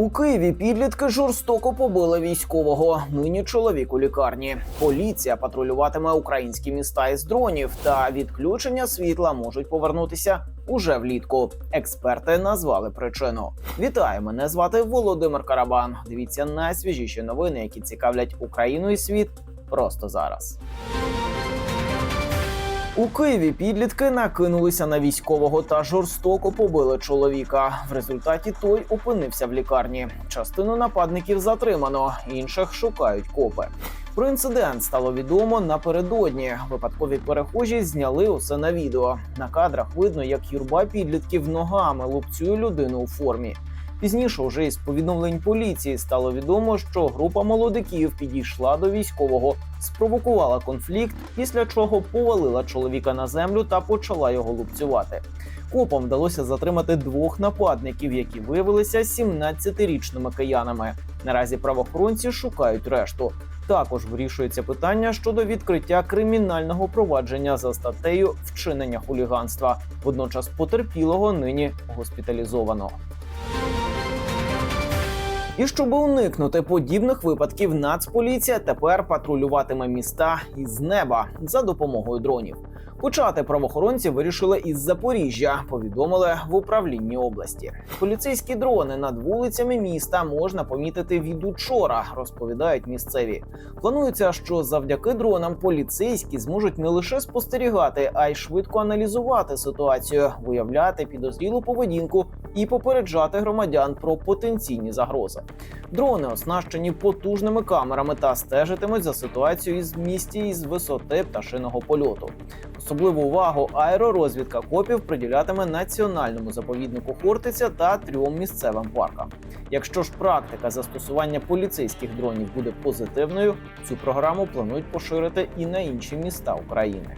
У Києві підлітки жорстоко побили військового. Нині чоловік у лікарні. Поліція патрулюватиме українські міста із дронів. Та відключення світла можуть повернутися уже влітку. Експерти назвали причину. Вітаю! Мене звати Володимир Карабан. Дивіться найсвіжіші новини, які цікавлять Україну і світ просто зараз. У Києві підлітки накинулися на військового та жорстоко побили чоловіка. В результаті той опинився в лікарні. Частину нападників затримано, інших шукають копи. Про інцидент стало відомо напередодні. Випадкові перехожі зняли усе на відео. На кадрах видно, як юрба підлітків ногами лупцює людину у формі. Пізніше, вже із повідомлень поліції, стало відомо, що група молодиків підійшла до військового, спровокувала конфлікт, після чого повалила чоловіка на землю та почала його лупцювати. Копам вдалося затримати двох нападників, які виявилися 17-річними киянами. Наразі правоохоронці шукають решту. Також вирішується питання щодо відкриття кримінального провадження за статтею вчинення хуліганства. Водночас потерпілого нині госпіталізовано. І щоб уникнути подібних випадків, Нацполіція тепер патрулюватиме міста із неба за допомогою дронів. Почати правоохоронці вирішили із Запоріжжя. Повідомили в управлінні області. Поліцейські дрони над вулицями міста можна помітити від учора, розповідають місцеві. Планується, що завдяки дронам поліцейські зможуть не лише спостерігати, а й швидко аналізувати ситуацію, виявляти підозрілу поведінку і попереджати громадян про потенційні загрози. Дрони оснащені потужними камерами та стежитимуть за ситуацією із місті із висоти пташиного польоту. Особливу увагу аеророзвідка копів приділятиме національному заповіднику Хортиця та трьом місцевим паркам. Якщо ж практика застосування поліцейських дронів буде позитивною, цю програму планують поширити і на інші міста України.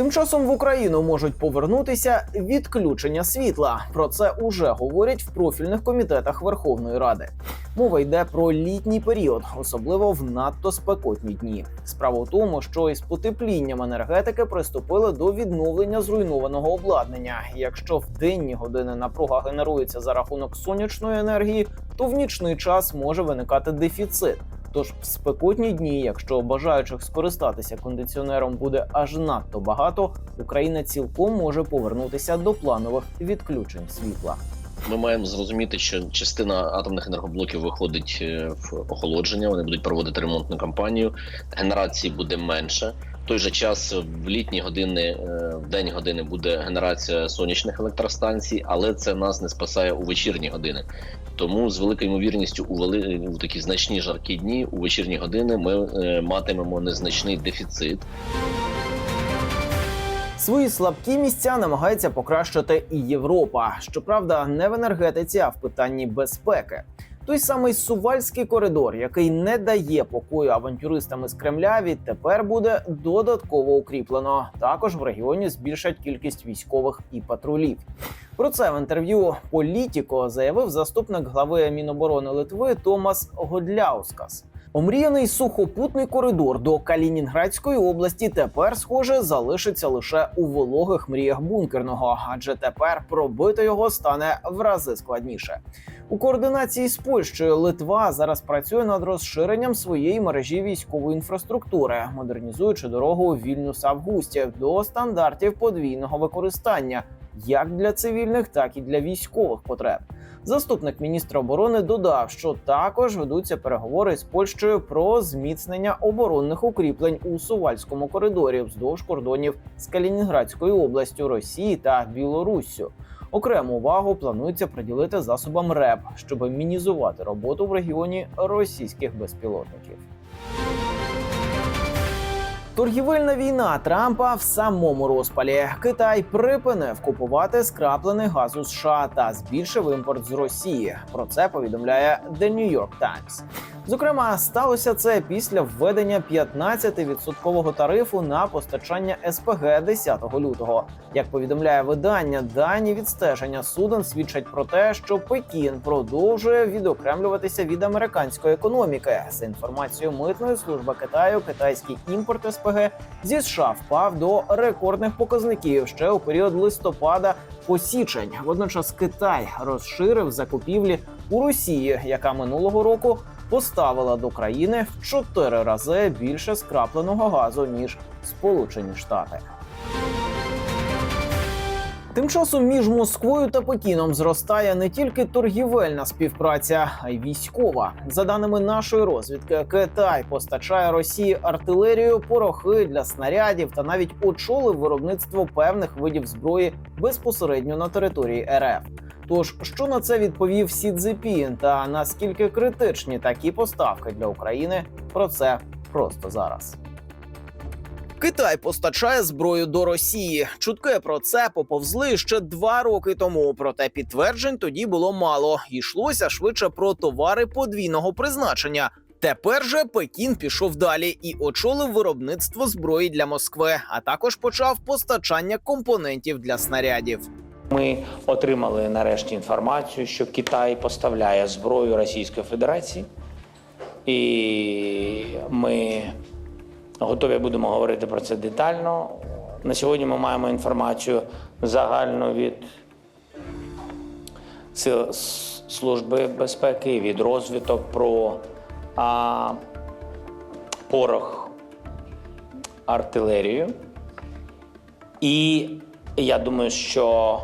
Тим часом в Україну можуть повернутися відключення світла. Про це уже говорять в профільних комітетах Верховної Ради. Мова йде про літній період, особливо в надто спекотні дні. Справа в тому, що із потеплінням енергетики приступили до відновлення зруйнованого обладнання. Якщо в денні години напруга генерується за рахунок сонячної енергії, то в нічний час може виникати дефіцит. Тож в спекотні дні, якщо бажаючих скористатися кондиціонером буде аж надто багато, Україна цілком може повернутися до планових відключень світла. Ми маємо зрозуміти, що частина атомних енергоблоків виходить е, в охолодження. Вони будуть проводити ремонтну кампанію. Генерації буде менше. В той же час в літні години, е, в день години буде генерація сонячних електростанцій, але це нас не спасає у вечірні години. Тому з великою ймовірністю у вели у такі значні жаркі дні у вечірні години ми е, матимемо незначний дефіцит. Свої слабкі місця намагається покращити і Європа. Щоправда, не в енергетиці, а в питанні безпеки. Той самий сувальський коридор, який не дає покою авантюристам із Кремля, відтепер буде додатково укріплено. Також в регіоні збільшать кількість військових і патрулів. Про це в інтерв'ю Політіко заявив заступник глави Міноборони Литви Томас Годляускас. Омріяний сухопутний коридор до Калінінградської області тепер, схоже, залишиться лише у вологих мріях бункерного, адже тепер пробити його стане в рази складніше. У координації з Польщею Литва зараз працює над розширенням своєї мережі військової інфраструктури, модернізуючи дорогу Вільнюс Августів до стандартів подвійного використання як для цивільних, так і для військових потреб. Заступник міністра оборони додав, що також ведуться переговори з Польщею про зміцнення оборонних укріплень у Сувальському коридорі вздовж кордонів з Калінінградською областю Росії та Білоруссю. Окрему увагу планується приділити засобам РЕП, щоб мінізувати роботу в регіоні російських безпілотників. Торгівельна війна Трампа в самому розпалі. Китай припинив купувати скраплений газ у США та збільшив імпорт з Росії. Про це повідомляє The New York Times. Зокрема, сталося це після введення 15% тарифу на постачання СПГ 10 лютого. Як повідомляє видання, дані відстеження суден свідчать про те, що Пекін продовжує відокремлюватися від американської економіки. За інформацією митної служби Китаю, китайський імпорт СПГ зі США впав до рекордних показників ще у період листопада по січень. Водночас Китай розширив закупівлі у Росії, яка минулого року поставила до країни в чотири рази більше скрапленого газу ніж Сполучені Штати. Тим часом між Москвою та Пекіном зростає не тільки торгівельна співпраця, а й військова. За даними нашої розвідки, Китай постачає Росії артилерію, порохи для снарядів та навіть очолив виробництво певних видів зброї безпосередньо на території РФ. Тож, що на це відповів Сі Цзепін та наскільки критичні такі поставки для України? Про це просто зараз. Китай постачає зброю до Росії. Чутки про це поповзли ще два роки тому. Проте підтверджень тоді було мало. Йшлося швидше про товари подвійного призначення. Тепер же Пекін пішов далі і очолив виробництво зброї для Москви, а також почав постачання компонентів для снарядів. Ми отримали нарешті інформацію, що Китай поставляє зброю Російської Федерації, і ми готові будемо говорити про це детально. На сьогодні ми маємо інформацію загальну від Сил Служби безпеки, від розвиток про а, порох артилерію. І я думаю, що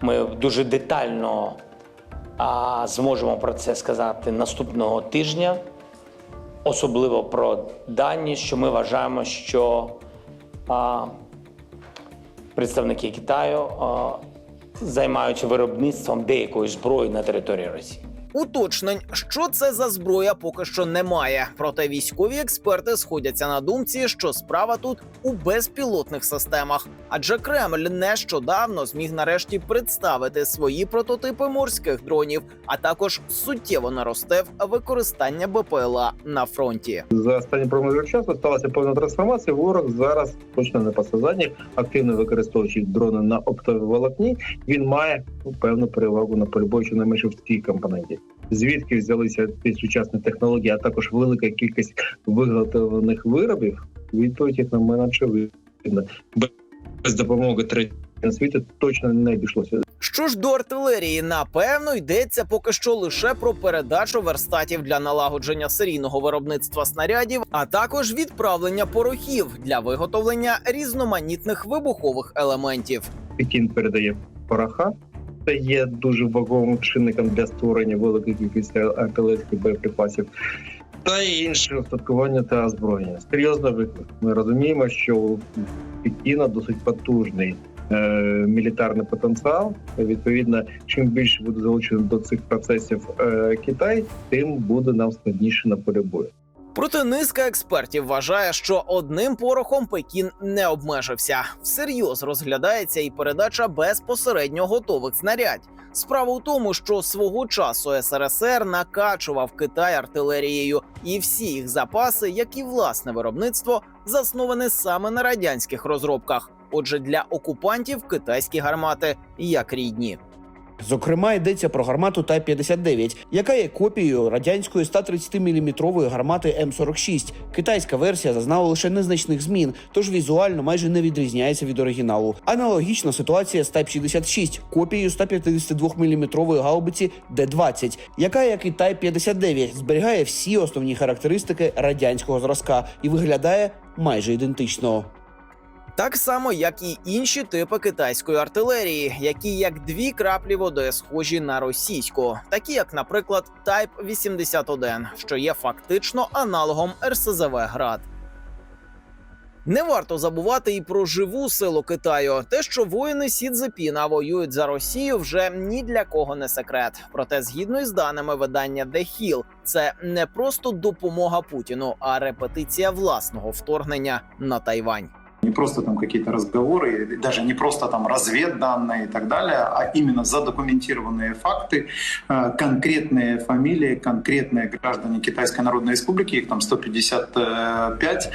ми дуже детально а, зможемо про це сказати наступного тижня, особливо про дані, що ми вважаємо, що а, представники Китаю а, займаються виробництвом деякої зброї на території Росії. Уточнень, що це за зброя, поки що немає. Проте військові експерти сходяться на думці, що справа тут у безпілотних системах. Адже Кремль нещодавно зміг нарешті представити свої прототипи морських дронів, а також суттєво наростив використання БПЛА на фронті. За останній проміжок часу сталася певна трансформація. Ворог зараз точно не по активно використовуючи дрони на оптоволокні, він має певну перевагу на полі бою, щонайменше в цій компоненті. Звідки взялися ці сучасні технології, а також велика кількість виготовлених виробів? Відповідь як на мене очевидна. Без допомоги третього світу точно не обійшлося. Що ж до артилерії, напевно, йдеться поки що лише про передачу верстатів для налагодження серійного виробництва снарядів, а також відправлення порохів для виготовлення різноманітних вибухових елементів. Пекін передає пороха. Це є дуже ваговим чинником для створення великої кількості артилерійських боєприпасів. Та й інше устаткування та озброєння. Серйозно виклик. Ми розуміємо, що у Пекіна досить потужний е, мілітарний потенціал. Відповідно, чим більше буде залучено до цих процесів е, Китай, тим буде нам складніше на полі бою. Проте низка експертів вважає, що одним порохом Пекін не обмежився. Всерйоз розглядається і передача безпосередньо готових снарядь. Справа у тому, що свого часу СРСР накачував Китай артилерією, і всі їх запаси, як і власне виробництво, засноване саме на радянських розробках. Отже, для окупантів китайські гармати як рідні. Зокрема, йдеться про гармату Т-59, яка є копією радянської 130-мм гармати М46. Китайська версія зазнала лише незначних змін, тож візуально майже не відрізняється від оригіналу. Аналогічна ситуація з Т-56, копією 152-мм гаубиці Д-20, яка, як і Т-59, зберігає всі основні характеристики радянського зразка і виглядає майже ідентично. Так само, як і інші типи китайської артилерії, які як дві краплі води схожі на російську, такі як, наприклад, Type 81, що є фактично аналогом РСЗВ Град. Не варто забувати і про живу силу Китаю. Те, що воїни Сі Цзепіна воюють за Росію, вже ні для кого не секрет. Проте, згідно із даними видання The Hill, це не просто допомога Путіну, а репетиція власного вторгнення на Тайвань. Не просто там какие-то разговоры, даже не просто там разведданные и так далее, а именно задокументированные факты, э, конкретные фамилии, конкретные граждане Китайской Народной Республики, их там 155,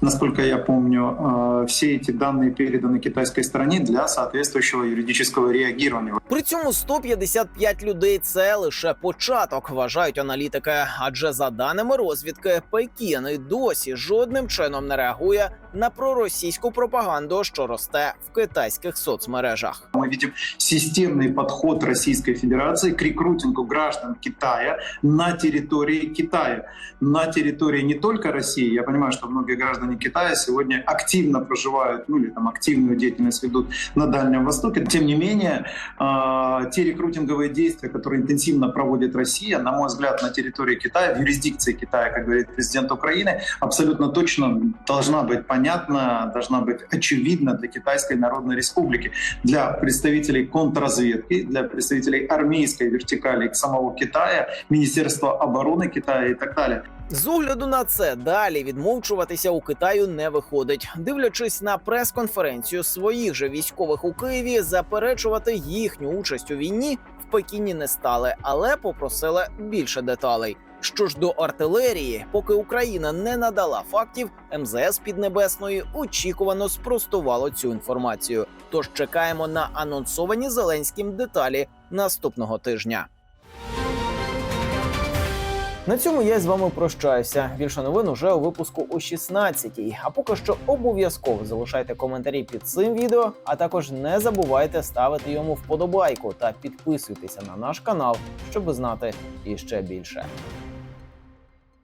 насколько я помню. Э, Все эти данные переданы китайской стороне для соответствующего юридического реагирования. При цьому 155 людей це лише початок, вважають аналітики. Адже за даними розвідки, Пекін і досі жодним чином не реагує на проросійську пропаганду, що росте в китайських соцмережах. Мы видим системный подход Российской Федерации к рекрутингу граждан Китая на территории Китая. На территории не только России. Я понимаю, что многие граждане Китая сегодня активно проживают, ну или там активную деятельность ведут на Дальнем Востоке. Тем не менее, э, те рекрутинговые действия, которые интенсивно проводит Россия, на мой взгляд, на территории Китая, в юрисдикции Китая, как говорит президент Украины, абсолютно точно должна быть понятна, должна быть очевидна для Китайской Народной Республики для представителей контрразведки, для представителей армейской вертикали самого Китая, Министерства обороны Китая и так далее. З огляду на це далі відмовчуватися у Китаю не виходить. Дивлячись на прес-конференцію своїх же військових у Києві, заперечувати їхню участь у війні в Пекіні не стали, але попросили більше деталей. Що ж до артилерії, поки Україна не надала фактів, МЗС Піднебесної очікувано спростувало цю інформацію. Тож чекаємо на анонсовані Зеленським деталі наступного тижня. На цьому я з вами прощаюся. Більше новин уже у випуску о 16-й. А поки що обов'язково залишайте коментарі під цим відео, а також не забувайте ставити йому вподобайку та підписуйтеся на наш канал, щоб знати іще більше.